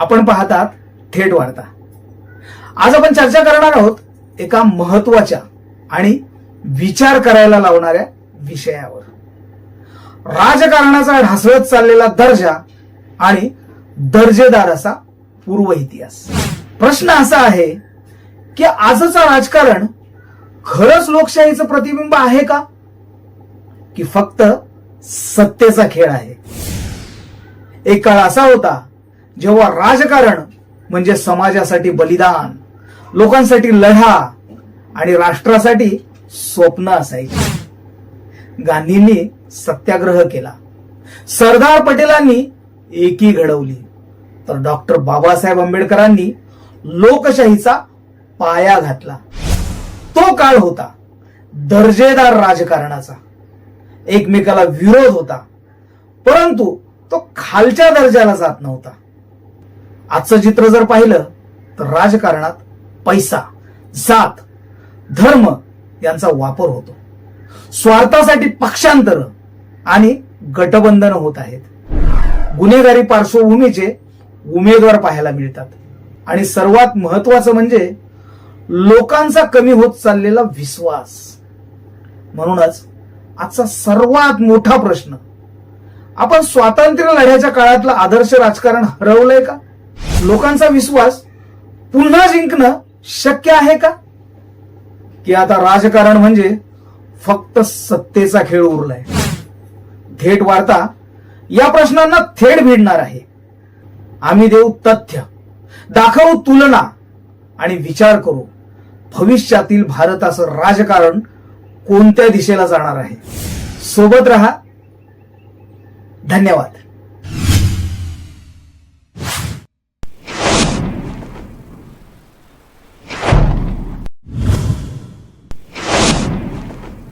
आपण पाहतात थेट वार्ता. आज आपण चर्चा करणार आहोत एका महत्त्वाच्या आणि विचार करायला लावणाऱ्या विषयावर. राजकारणाचा ढासळत चाललेला दर्जा आणि दर्जेदार असा पूर्व इतिहास प्रश्न असा आहे की आजचं राजकारण खरंच लोकशाहीचं प्रतिबिंब आहे का? की फक्त सत्तेचा खेळ आहे? एक काळ असा होता जेव्हा राजकारण म्हणजे समाजासाठी बलिदान लोकांसाठी लढा आणि राष्ट्रासाठी स्वप्न असायची. गांधींनी सत्याग्रह केला. सरदार पटेलांनी एकी घडवली. तर डॉक्टर बाबासाहेब आंबेडकरांनी लोकशाहीचा पाया घातला. तो काळ होता दर्जेदार राजकारणाचा. एकमेकाला विरोध होता. परंतु तो खालच्या दर्जाला जात नव्हता. आजचं चित्र जर पाहिलं तर राजकारणात पैसा जात धर्म यांचा वापर होतो. स्वार्थासाठी पक्षांतर आणि गटबंधन होत आहेत. गुन्हेगारी पार्श्वभूमीचे उमेदवार पाहायला मिळतात. आणि सर्वात महत्वाचं म्हणजे लोकांचा कमी होत चाललेला विश्वास. म्हणूनच आजचा सर्वात मोठा प्रश्न आपण स्वातंत्र्य लढ्याच्या काळातलं आदर्श राजकारण हरवलंय का? लोकांचा विश्वास पुन्हा जिंकणं शक्य आहे का? की आता राजकारण म्हणजे फक्त सत्तेचा खेळ उरलाय. थेट वार्ता या प्रश्नांना थेट भिडणार आहे. आम्ही देऊ तथ्य दाखवू तुलना आणि विचार करू. भविष्यातील भारताचं राजकारण कोणत्या दिशेला जाणार आहे? सोबत रहा. धन्यवाद.